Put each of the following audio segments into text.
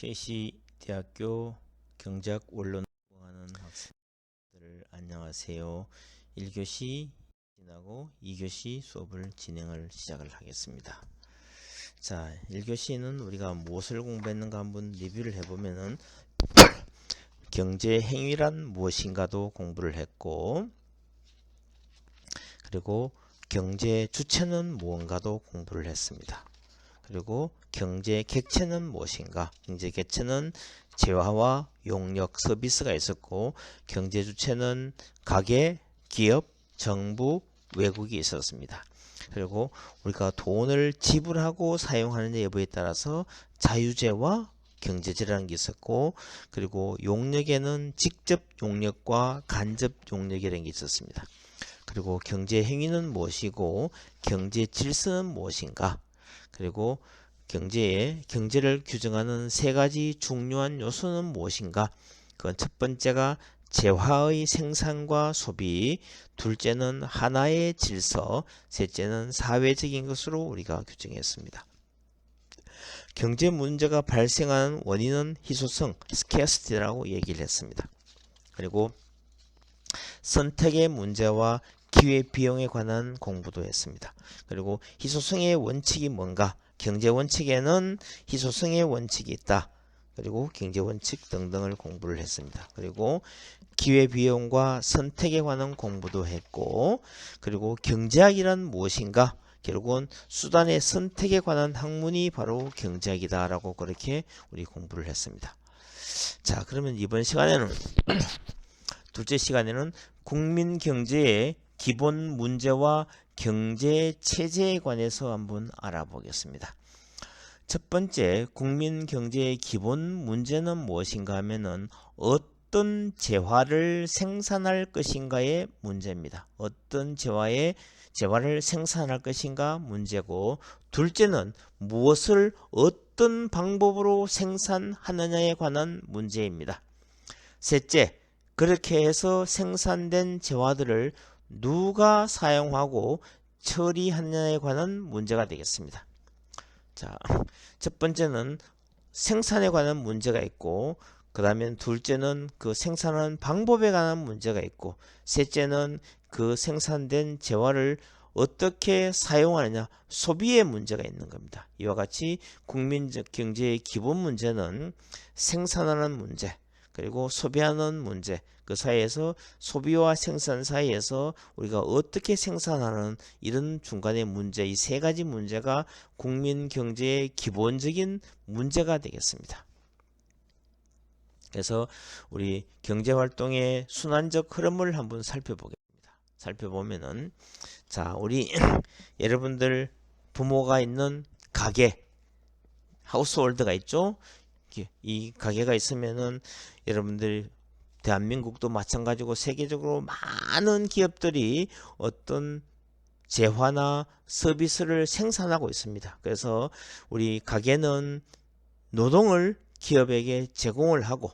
KC 대학교 경제학 원론을 공부하는 학생들 안녕하세요. 1교시 지나고 2교시 수업을 진행을 시작을 하겠습니다. 자, 1교시는 우리가 무엇을 공부했는가 한번 리뷰를 해보면은 경제 행위란 무엇인가도 공부를 했고 그리고 경제 주체는 무언가도 공부를 했습니다. 그리고 경제 객체는 무엇인가? 경제 객체는 재화와 용역, 서비스가 있었고 경제 주체는 가계, 기업, 정부, 외국이 있었습니다. 그리고 우리가 돈을 지불하고 사용하는 여부에 따라서 자유재와 경제재라는 게 있었고 그리고 용역에는 직접 용역과 간접 용역이라는 게 있었습니다. 그리고 경제 행위는 무엇이고 경제 질서는 무엇인가? 그리고 경제의 경제를 규정하는 세 가지 중요한 요소는 무엇인가? 그건 첫 번째가 재화의 생산과 소비, 둘째는 하나의 질서, 셋째는 사회적인 것으로 우리가 규정했습니다. 경제 문제가 발생하는 원인은 희소성, 스케어시티라고 얘기를 했습니다. 그리고 선택의 문제와 기회 비용에 관한 공부도 했습니다. 그리고 희소성의 원칙이 뭔가? 경제 원칙에는 희소성의 원칙이 있다. 그리고 경제 원칙 등등을 공부를 했습니다. 그리고 기회 비용과 선택에 관한 공부도 했고 그리고 경제학이란 무엇인가? 결국은 수단의 선택에 관한 학문이 바로 경제학이다라고 그렇게 우리 공부를 했습니다. 자, 그러면 이번 시간에는 둘째 시간에는 국민 경제의 기본 문제와 경제 체제에 관해서 한번 알아보겠습니다. 첫 번째 국민 경제의 기본 문제는 무엇인가 하면은 어떤 재화를 생산할 것인가의 문제입니다. 어떤 재화의 재화를 생산할 것인가 문제고 둘째는 무엇을 어떤 방법으로 생산하느냐에 관한 문제입니다. 셋째, 그렇게 해서 생산된 재화들을 누가 사용하고 처리하느냐에 관한 문제가 되겠습니다. 자, 첫 번째는 생산에 관한 문제가 있고 그 다음에 둘째는 그 생산하는 방법에 관한 문제가 있고 셋째는 그 생산된 재화를 어떻게 사용하느냐 소비의 문제가 있는 겁니다. 이와 같이 국민적 경제의 기본 문제는 생산하는 문제 그리고 소비하는 문제 그 사이에서 소비와 생산 사이에서 우리가 어떻게 생산하는 이런 중간의 문제 이 세 가지 문제가 국민 경제의 기본적인 문제가 되겠습니다. 그래서 우리 경제 활동의 순환적 흐름을 한번 살펴보겠습니다. 살펴보면은 자 우리 여러분들 부모가 있는 가게 하우스홀드가 있죠. 이 가게가 있으면은 여러분들 대한민국도 마찬가지고 세계적으로 많은 기업들이 어떤 재화나 서비스를 생산하고 있습니다. 그래서 우리 가게는 노동을 기업에게 제공을 하고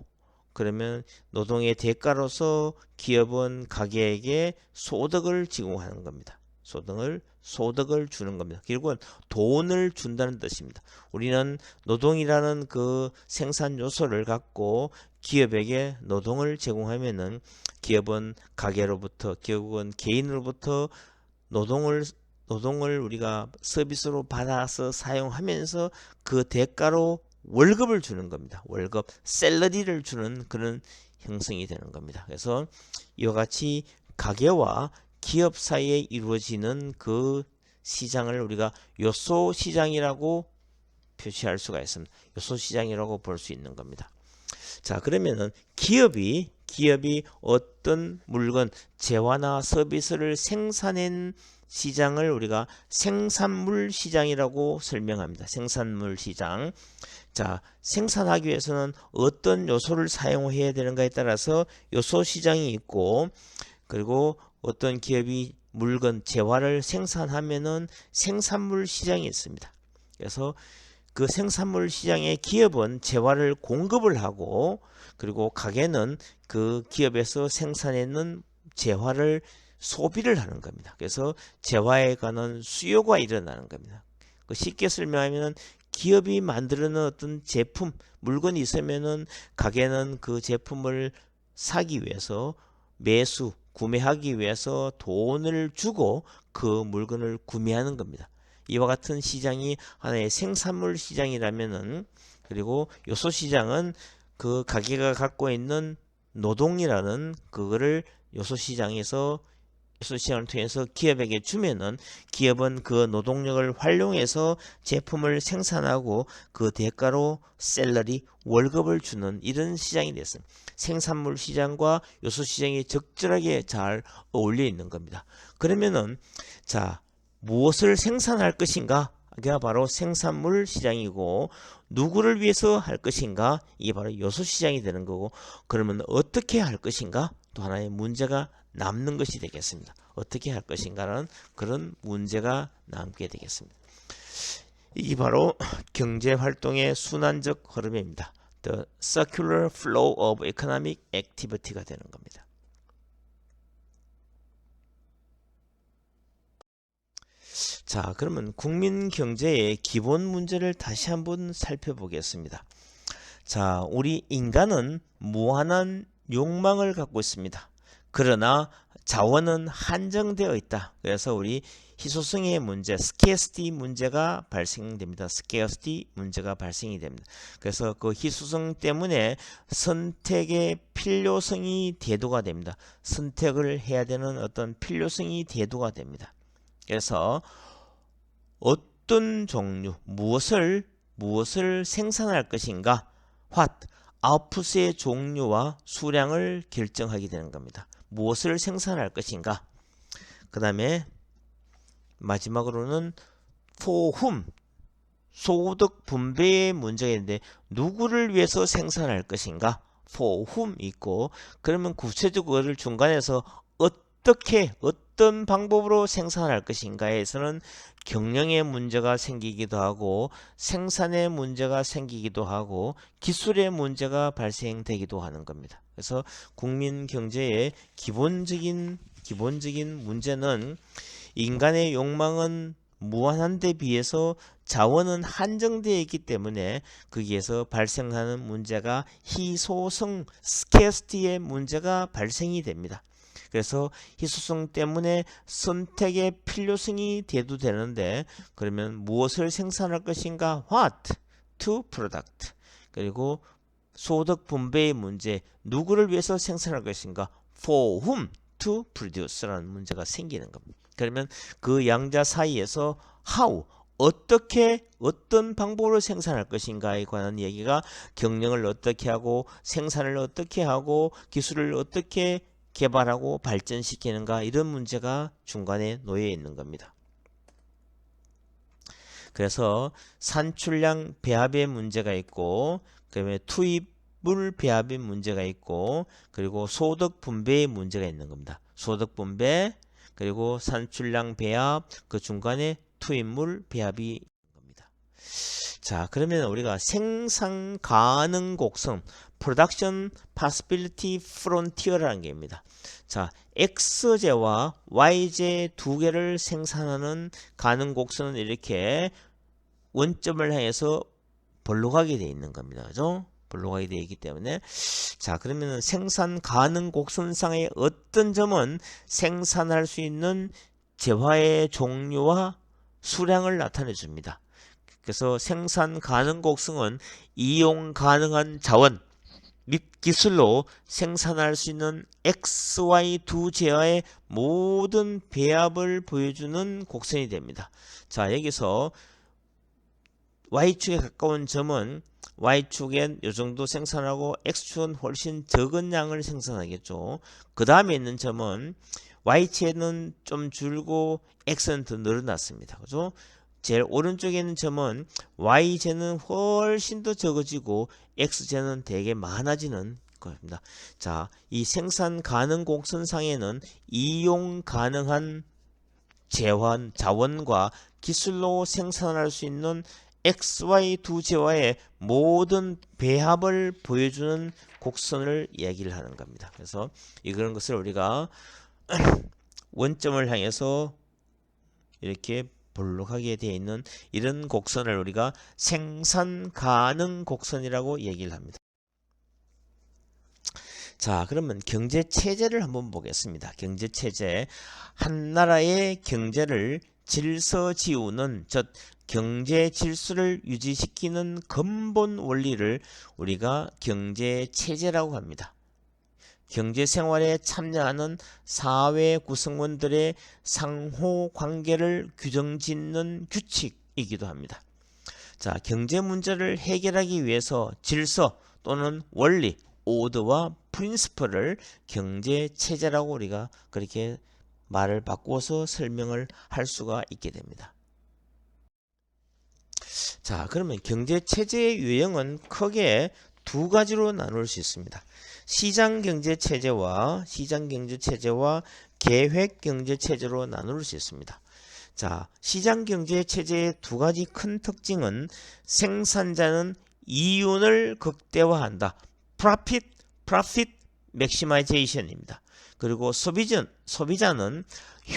그러면 노동의 대가로서 기업은 가게에게 소득을 제공하는 겁니다. 소득을 소득을 주는 겁니다. 결국은 돈을 준다는 뜻입니다. 우리는 노동이라는 그 생산 요소를 갖고 기업에게 노동을 제공하면은 기업은 가게로부터 결국은 개인으로부터 노동을 노동을 우리가 서비스로 받아서 사용하면서 그 대가로 월급을 주는 겁니다. 월급, 셀러리를 주는 그런 형성이 되는 겁니다. 그래서 이와 같이 가게와 기업 사이에 이루어지는 그 시장을 우리가 요소 시장이라고 표시할 수가 있습니다. 요소 시장이라고 볼 수 있는 겁니다. 자, 그러면은 기업이 기업이 어떤 물건, 재화나 서비스를 생산한 시장을 우리가 생산물 시장이라고 설명합니다. 생산물 시장. 자, 생산하기 위해서는 어떤 요소를 사용해야 되는가에 따라서 요소 시장이 있고 그리고 어떤 기업이 물건, 재화를 생산하면은 생산물 시장이 있습니다. 그래서 그 생산물 시장에 기업은 재화를 공급을 하고 그리고 가게는 그 기업에서 생산했는 재화를 소비를 하는 겁니다. 그래서 재화에 관한 수요가 일어나는 겁니다. 그 쉽게 설명하면 기업이 만드는 어떤 제품, 물건이 있으면은 가게는 그 제품을 사기 위해서 매수, 구매하기 위해서 돈을 주고 그 물건을 구매하는 겁니다. 이와 같은 시장이 하나의 생산물 시장이라면은 그리고 요소 시장은 그 가게가 갖고 있는 노동이라는 그거를 요소 시장에서 요 소 시장을 통해서 기업에게 주면은 기업은 그 노동력을 활용해서 제품을 생산하고 그 대가로 셀러리 월급을 주는 이런 시장이 됐습니다. 생산물 시장과 요소 시장이 적절하게 잘 어울려 있는 겁니다. 그러면은 자 무엇을 생산할 것인가? 이게 바로 생산물 시장이고 누구를 위해서 할 것인가? 이게 바로 요소 시장이 되는 거고 그러면 어떻게 할 것인가? 또 하나의 문제가 남는 것이 되겠습니다. 어떻게 할 것인가라는 그런 문제가 남게 되겠습니다. 이게 바로 경제 활동의 순환적 흐름입니다. The circular flow of economic activity가 되는 겁니다. 자, 그러면 국민 경제의 기본 문제를 다시 한번 살펴보겠습니다. 자, 우리 인간은 무한한 욕망을 갖고 있습니다. 그러나 자원은 한정되어 있다. 그래서 우리 희소성의 문제, scarcity 문제가 발생됩니다. scarcity 문제가 발생이 됩니다. 그래서 그 희소성 때문에 선택의 필요성이 대두가 됩니다. 선택을 해야 되는 어떤 필요성이 대두가 됩니다. 그래서 어떤 종류, 무엇을 무엇을 생산할 것인가, what, 아웃풋의 종류와 수량을 결정하게 되는 겁니다. 무엇을 생산할 것인가. 그 다음에 마지막으로는 for whom, 소득 분배의 문제가 있는데 누구를 위해서 생산할 것인가. for whom 있고 그러면 구체적으로 중간에서 어떻게 어떤 방법으로 생산할 것인가에서는 경영의 문제가 생기기도 하고 생산의 문제가 생기기도 하고 기술의 문제가 발생되기도 하는 겁니다. 그래서 국민 경제의 기본적인 기본적인 문제는 인간의 욕망은 무한한 데 비해서 자원은 한정되어 있기 때문에 거기에서 발생하는 문제가 희소성 스케스티의 문제가 발생이 됩니다. 그래서 희소성 때문에 선택의 필요성이 대두 되는데 그러면 무엇을 생산할 것인가? What to product. 그리고 소득 분배의 문제, 누구를 위해서 생산할 것인가? For whom to produce라는 문제가 생기는 겁니다. 그러면 그 양자 사이에서 how 어떻게 어떤 방법으로 생산할 것인가에 관한 얘기가 경영을 어떻게 하고 생산을 어떻게 하고 기술을 어떻게 개발하고 발전시키는가 이런 문제가 중간에 놓여 있는 겁니다. 그래서 산출량 배합의 문제가 있고 그다음에 투입물 배합의 문제가 있고 그리고 소득 분배의 문제가 있는 겁니다. 소득 분배 그리고 산출량 배합 그 중간에 투입물 배합이 있는 겁니다. 자 그러면 우리가 생산 가능 곡선 Production Possibility Frontier라는 게 입니다. 자, X제와 Y제 두 개를 생산하는 가능 곡선은 이렇게 원점을 향해서 벌로 가게 되어 있는 겁니다. 그죠? 벌로 가게 되어 있기 때문에 자 그러면 생산 가능 곡선상의 어떤 점은 생산할 수 있는 재화의 종류와 수량을 나타내 줍니다. 그래서 생산 가능 곡선은 이용 가능한 자원 및 기술로 생산할 수 있는 X, Y 두 제어의 모든 배합을 보여주는 곡선이 됩니다. 자, 여기서 Y축에 가까운 점은 Y축엔 이 정도 생산하고 X축은 훨씬 적은 양을 생산하겠죠. 그 다음에 있는 점은 Y축에는 좀 줄고 X는 더 늘어났습니다. 그죠? 제일 오른쪽에 있는 점은 Y제는 훨씬 더 적어지고 X제는 되게 많아지는 겁니다. 자, 이 생산 가능 곡선상에는 이용 가능한 재환, 자원과 기술로 생산할 수 있는 XY 두 제와의 모든 배합을 보여주는 곡선을 이야기를 하는 겁니다. 그래서 이런 것을 우리가 원점을 향해서 이렇게 볼록하게 되어 있는 이런 곡선을 우리가 생산 가능 곡선이라고 얘기를 합니다. 자, 그러면 경제 체제를 한번 보겠습니다. 경제 체제. 한 나라의 경제를 질서 지우는 즉 경제 질서를 유지시키는 근본 원리를 우리가 경제 체제라고 합니다. 경제 생활에 참여하는 사회 구성원들의 상호 관계를 규정 짓는 규칙이기도 합니다. 자, 경제 문제를 해결하기 위해서 질서 또는 원리, 오더와 프린스플을 경제 체제라고 우리가 그렇게 말을 바꾸어서 설명을 할 수가 있게 됩니다. 자, 그러면 경제 체제의 유형은 크게 두 가지로 나눌 수 있습니다. 시장 경제 체제와 시장 경제 체제와 계획 경제 체제로 나눌 수 있습니다. 자, 시장 경제 체제의 두 가지 큰 특징은 생산자는 이윤을 극대화한다. profit, profit maximization입니다. 그리고 소비전, 소비자는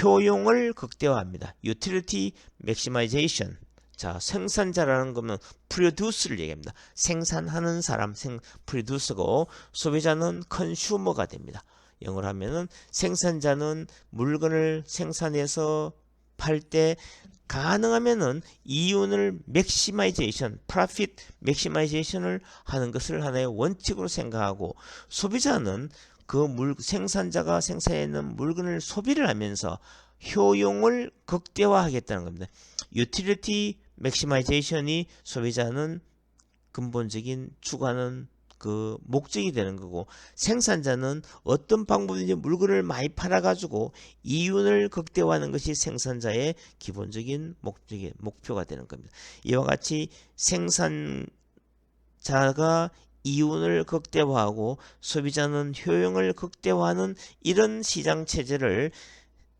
효용을 극대화합니다. utility maximization. 자, 생산자라는 거는 producer를 얘기합니다. 생산하는 사람, 생, producer고 소비자는 consumer가 됩니다. 영어로 하면은 생산자는 물건을 생산해서 팔 때 가능하면은 이윤을 맥시마이제이션, 프로핏 맥시마이제이션을 하는 것을 하나의 원칙으로 생각하고 소비자는 그 물, 생산자가 생산하는 물건을 소비를 하면서 효용을 극대화하겠다는 겁니다. 유틸리티 맥시마이제이션이 소비자는 근본적인 추구하는 그 목적이 되는 거고 생산자는 어떤 방법인지 물건을 많이 팔아 가지고 이윤을 극대화하는 것이 생산자의 기본적인 목적이 목표가 되는 겁니다. 이와 같이 생산자가 이윤을 극대화하고 소비자는 효용을 극대화하는 이런 시장 체제를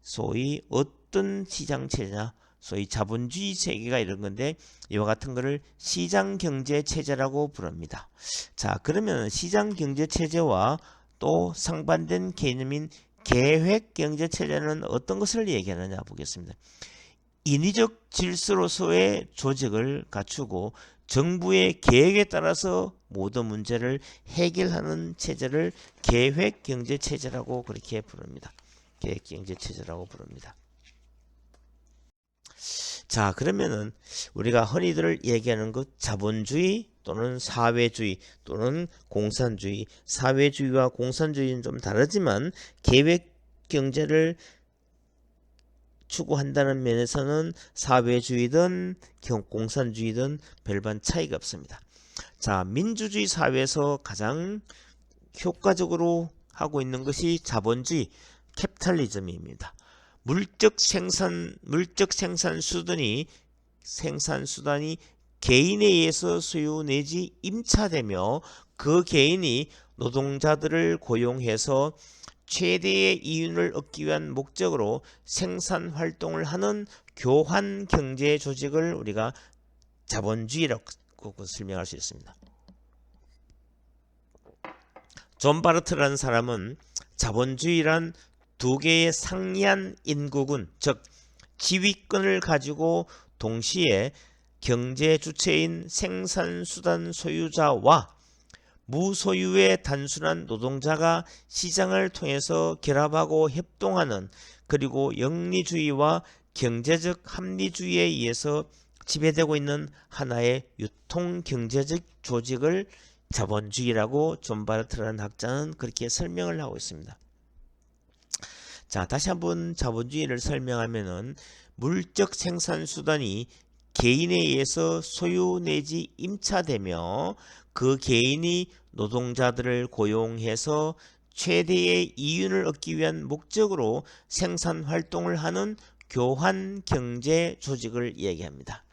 소위 어떤 시장 체제냐 소위 자본주의 세계가 이런 건데 이와 같은 거를 시장 경제 체제라고 부릅니다. 자, 그러면 시장 경제 체제와 또 상반된 개념인 계획 경제 체제는 어떤 것을 얘기하느냐 보겠습니다. 인위적 질서로서의 조직을 갖추고 정부의 계획에 따라서 모든 문제를 해결하는 체제를 계획 경제 체제라고 그렇게 부릅니다. 계획 경제 체제라고 부릅니다. 자, 그러면은 우리가 흔히들 얘기하는 것 자본주의 또는 사회주의 또는 공산주의, 사회주의와 공산주의는 좀 다르지만 계획 경제를 추구한다는 면에서는 사회주의든 공산주의든 별반 차이가 없습니다. 자, 민주주의 사회에서 가장 효과적으로 하고 있는 것이 자본주의, 캡탈리즘입니다. 물적 생산 물적 생산 수단이 생산 수단이 개인에 의해서 소유 내지 임차되며 그 개인이 노동자들을 고용해서 최대의 이윤을 얻기 위한 목적으로 생산 활동을 하는 교환 경제 조직을 우리가 자본주의라고 설명할 수 있습니다. 존 바르트라는 사람은 자본주의란 두 개의 상이한 인국은 즉 지위권을 가지고 동시에 경제 주체인 생산수단 소유자와 무소유의 단순한 노동자가 시장을 통해서 결합하고 협동하는 그리고 영리주의와 경제적 합리주의에 의해서 지배되고 있는 하나의 유통 경제적 조직을 자본주의라고 존 바르트라는 학자는 그렇게 설명을 하고 있습니다. 자, 다시 한번 자본주의를 설명하면은 물적 생산 수단이 개인에 의해서 소유 내지 임차되며 그 개인이 노동자들을 고용해서 최대의 이윤을 얻기 위한 목적으로 생산 활동을 하는 교환 경제 조직을 얘기합니다.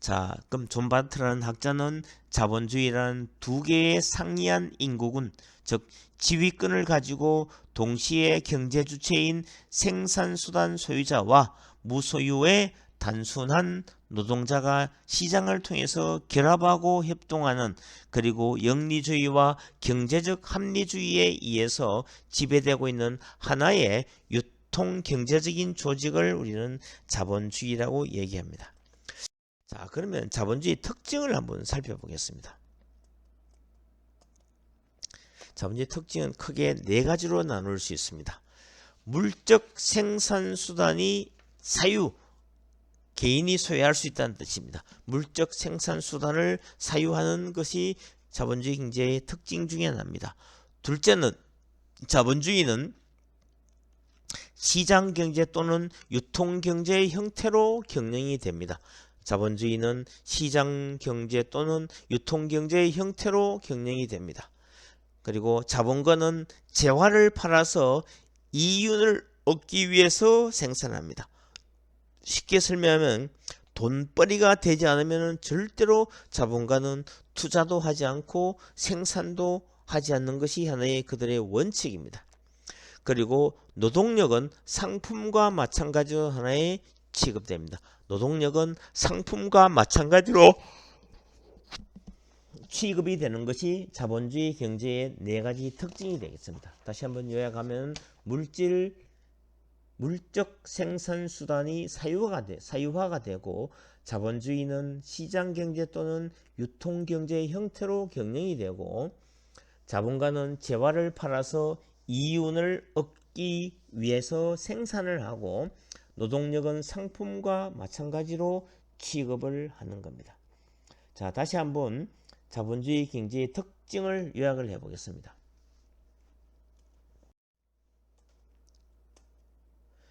자, 그럼 존 바트라는 학자는 자본주의라는 두 개의 상이한 인국은 즉 지위권을 가지고 동시에 경제 주체인 생산수단 소유자와 무소유의 단순한 노동자가 시장을 통해서 결합하고 협동하는 그리고 영리주의와 경제적 합리주의에 의해서 지배되고 있는 하나의 유통 경제적인 조직을 우리는 자본주의라고 얘기합니다. 자, 그러면 자본주의 특징을 한번 살펴보겠습니다. 자본주의 특징은 크게 네 가지로 나눌 수 있습니다. 물적 생산 수단이 사유 개인이 소유할 수 있다는 뜻입니다. 물적 생산 수단을 사유하는 것이 자본주의 경제의 특징 중에 하나입니다. 둘째는 자본주의는 시장 경제 또는 유통 경제의 형태로 경영이 됩니다. 자본주의는 시장 경제 또는 유통 경제의 형태로 경영이 됩니다. 그리고 자본가는 재화를 팔아서 이윤을 얻기 위해서 생산합니다. 쉽게 설명하면 돈벌이가 되지 않으면 절대로 자본가는 투자도 하지 않고 생산도 하지 않는 것이 하나의 그들의 원칙입니다. 그리고 노동력은 상품과 마찬가지로 하나의 취급됩니다. 노동력은 상품과 마찬가지로 취급이 되는 것이 자본주의 경제의 네 가지 특징이 되겠습니다. 다시 한번 요약하면 물질 물적 생산 수단이 사유화가 돼 사유화가 되고 자본주의는 시장 경제 또는 유통 경제의 형태로 경영이 되고 자본가는 재화를 팔아서 이윤을 얻기 위해서 생산을 하고 노동력은 상품과 마찬가지로 취급을 하는 겁니다. 자, 다시 한번 자본주의 경제의 특징을 요약을 해 보겠습니다.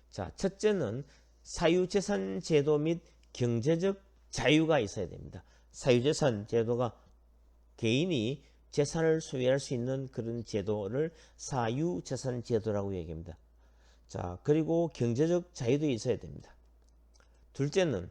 자, 첫째는 사유재산 제도 및 경제적 자유가 있어야 됩니다. 사유재산 제도가 개인이 재산을 소유할 수 있는 그런 제도를 사유재산 제도라고 얘기합니다. 자, 그리고 경제적 자유도 있어야 됩니다. 둘째는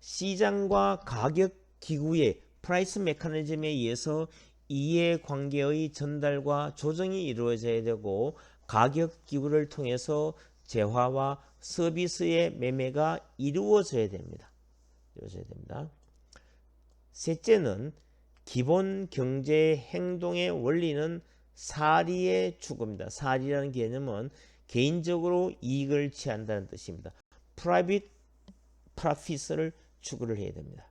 시장과 가격 기구의 프라이스 메커니즘에 의해서 이해관계의 전달과 조정이 이루어져야 되고 가격 기구를 통해서 재화와 서비스의 매매가 이루어져야 됩니다. 이루어져야 됩니다. 셋째는 기본 경제 행동의 원리는 사리의 추구입니다. 사리라는 개념은 개인적으로 이익을 취한다는 뜻입니다. private profit을 추구를 해야 됩니다.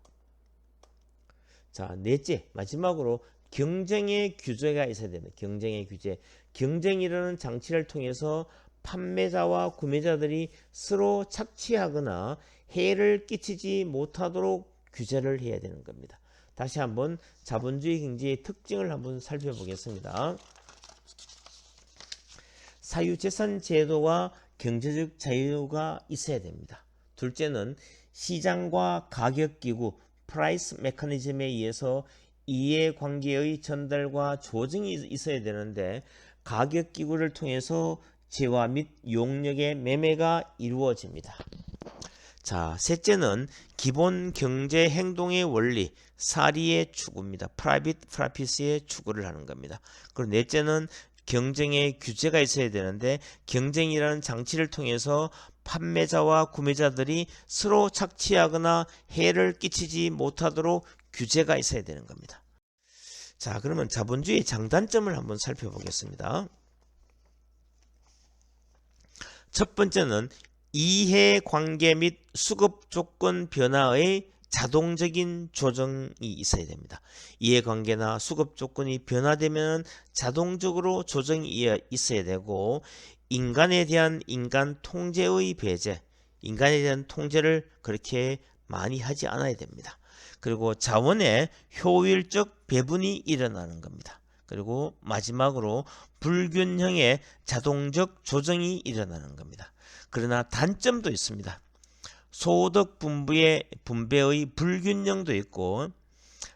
자, 넷째, 마지막으로 경쟁의 규제가 있어야 됩니다. 경쟁의 규제. 경쟁이라는 장치를 통해서 판매자와 구매자들이 서로 착취하거나 해를 끼치지 못하도록 규제를 해야 되는 겁니다. 다시 한번 자본주의 경제의 특징을 한번 살펴보겠습니다. 사유재산 제도와 경제적 자유가 있어야 됩니다. 둘째는 시장과 가격기구 프라이스 메커니즘에 의해서 이해관계의 전달과 조정이 있어야 되는데 가격기구를 통해서 재화 및 용역의 매매가 이루어집니다. 자, 셋째는 기본 경제 행동의 원리, 사리의 추구입니다. 프라이빗 프라피스의 추구를 하는 겁니다. 그리고 넷째는 경쟁의 규제가 있어야 되는데 경쟁이라는 장치를 통해서 판매자와 구매자들이 서로 착취하거나 해를 끼치지 못하도록 규제가 있어야 되는 겁니다. 자, 그러면 자본주의 장단점을 한번 살펴보겠습니다. 첫 번째는 이해 관계 및 수급 조건 변화의 자동적인 조정이 있어야 됩니다. 이해관계나 수급 조건이 변화되면 자동적으로 조정이 있어야 되고 인간에 대한 인간 통제의 배제, 인간에 대한 통제를 그렇게 많이 하지 않아야 됩니다. 그리고 자원의 효율적 배분이 일어나는 겁니다. 그리고 마지막으로 불균형의 자동적 조정이 일어나는 겁니다. 그러나 단점도 있습니다. 소득 분부의 분배의 불균형도 있고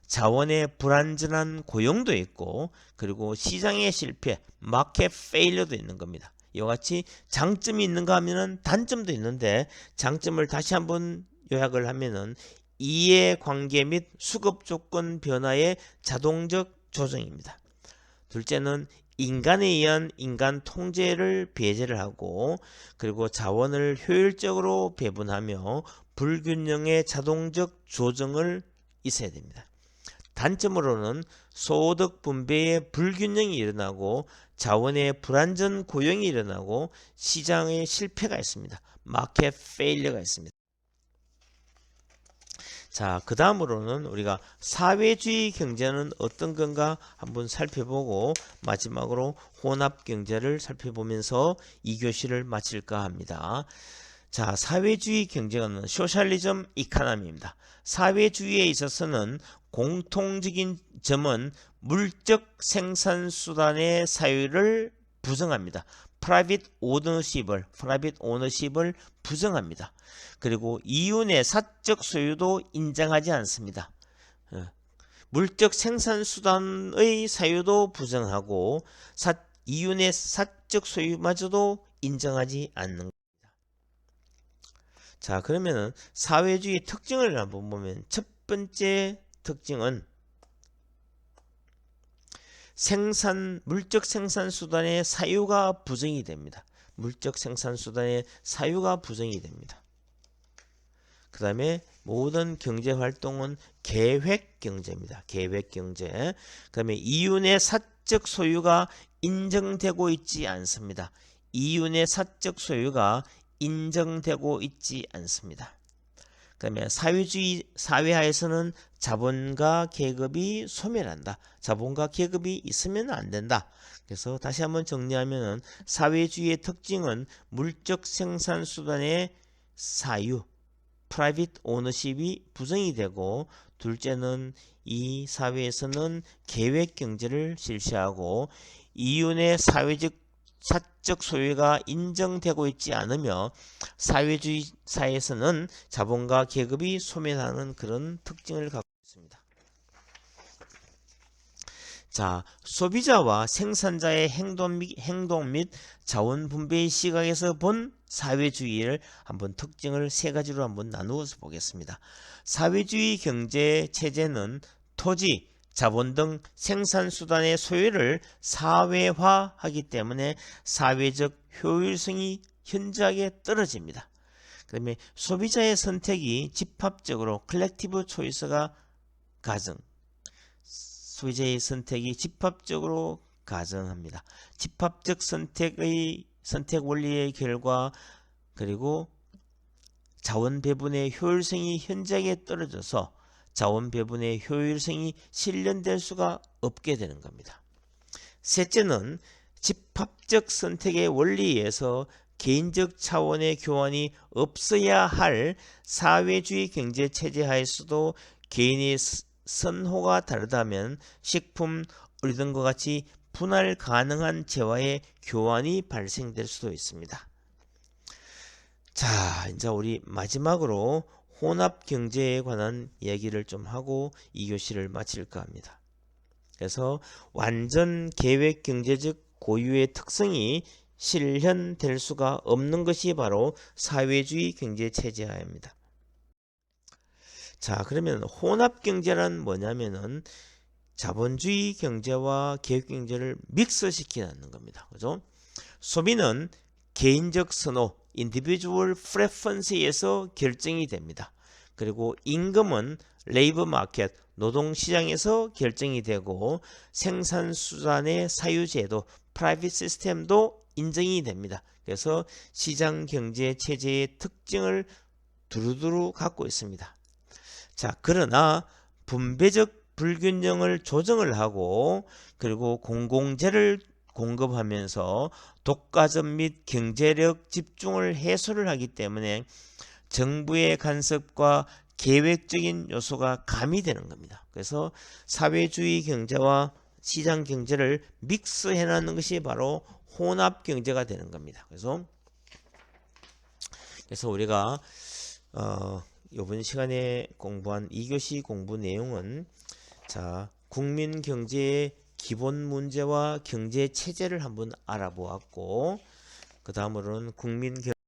자원의 불안전한 고용도 있고 그리고 시장의 실패, 마켓 페일러도 있는 겁니다. 이와 같이 장점이 있는가 하면은 단점도 있는데 장점을 다시 한번 요약을 하면은 이해 관계 및 수급 조건 변화의 자동적 조정입니다. 둘째는 인간에 의한 인간 통제를 배제를 하고 그리고 자원을 효율적으로 배분하며 불균형의 자동적 조정을 있어야 됩니다. 단점으로는 소득 분배의 불균형이 일어나고 자원의 불안전 고용이 일어나고 시장의 실패가 있습니다. 마켓 페일리어가 있습니다. 자, 그 다음으로는 우리가 사회주의 경제는 어떤 건가 한번 살펴보고 마지막으로 혼합 경제를 살펴보면서 이 교시를 마칠까 합니다. 자, 사회주의 경제는 소셜리즘 이카노미입니다. 사회주의에 있어서는 공통적인 점은 물적 생산 수단의 사유를 부정합니다. Private ownership을 private ownership을 부정합니다. 그리고 이윤의 사적 소유도 인정하지 않습니다. 어, 물적 생산 수단의 사유도 부정하고 사, 이윤의 사적 소유마저도 인정하지 않는 겁니다. 자, 그러면은 사회주의 특징을 한번 보면 첫 번째 특징은 생산 물적 생산 수단의 사유가 부정이 됩니다. 물적 생산 수단의 사유가 부정이 됩니다. 그 다음에 모든 경제 활동은 계획 경제입니다. 계획 경제. 그 다음에 이윤의 사적 소유가 인정되고 있지 않습니다. 이윤의 사적 소유가 인정되고 있지 않습니다. 그다음에 사회주의 사회하에서는 자본가 계급이 소멸한다. 자본가 계급이 있으면 안 된다. 그래서 다시 한번 정리하면은 사회주의의 특징은 물적 생산 수단의 사유, 프라이빗 오너십이 부정이 되고 둘째는 이 사회에서는 계획 경제를 실시하고 이윤의 사회적 사적 소유가 인정되고 있지 않으며 사회주의 사회에서는 자본가 계급이 소멸하는 그런 특징을 갖고 있습니다. 자, 소비자와 생산자의 행동 및, 행동 및 자원 분배의 시각에서 본 사회주의를 한번 특징을 세 가지로 한번 나누어서 보겠습니다. 사회주의 경제 체제는 토지, 자본 등 생산 수단의 소유를 사회화하기 때문에 사회적 효율성이 현저하게 떨어집니다. 그다음에 소비자의 선택이 집합적으로 컬렉티브 초이스가 가정 소비자의 선택이 집합적으로 가정합니다. 집합적 선택의 선택 원리의 결과 그리고 자원 배분의 효율성이 현저하게 떨어져서 자원 배분의 효율성이 실현될 수가 없게 되는 겁니다. 셋째는 집합적 선택의 원리에서 개인적 차원의 교환이 없어야 할 사회주의 경제 체제 하에서도 개인의 선호가 다르다면 식품, 의류 등과 같이 분할 가능한 재화의 교환이 발생될 수도 있습니다. 자, 이제 우리 마지막으로 혼합 경제에 관한 이야기를 좀 하고 이 교시를 마칠까 합니다. 그래서 완전 계획 경제적 고유의 특성이 실현될 수가 없는 것이 바로 사회주의 경제 체제하입니다. 자, 그러면 혼합 경제란 뭐냐면은 자본주의 경제와 계획 경제를 믹스시키는 겁니다. 그죠? 소비는 개인적 선호, individual preference에서 결정이 됩니다. 그리고 임금은 레이버 마켓, 노동 시장에서 결정이 되고 생산 수단의 사유제도, 프라이빗 시스템도 인정이 됩니다. 그래서 시장 경제 체제의 특징을 두루두루 갖고 있습니다. 자, 그러나 분배적 불균형을 조정을 하고 그리고 공공재를 공급하면서 독과점 및 경제력 집중을 해소를 하기 때문에 정부의 간섭과 계획적인 요소가 가미되는 겁니다. 그래서 사회주의 경제와 시장 경제를 믹스해 놨는 것이 바로 혼합 경제가 되는 겁니다. 그래서 그래서 우리가 어 이번 시간에 공부한 2교시 공부 내용은 자 국민 경제의 기본 문제와 경제 체제를 한번 알아보았고 그 다음으로는 국민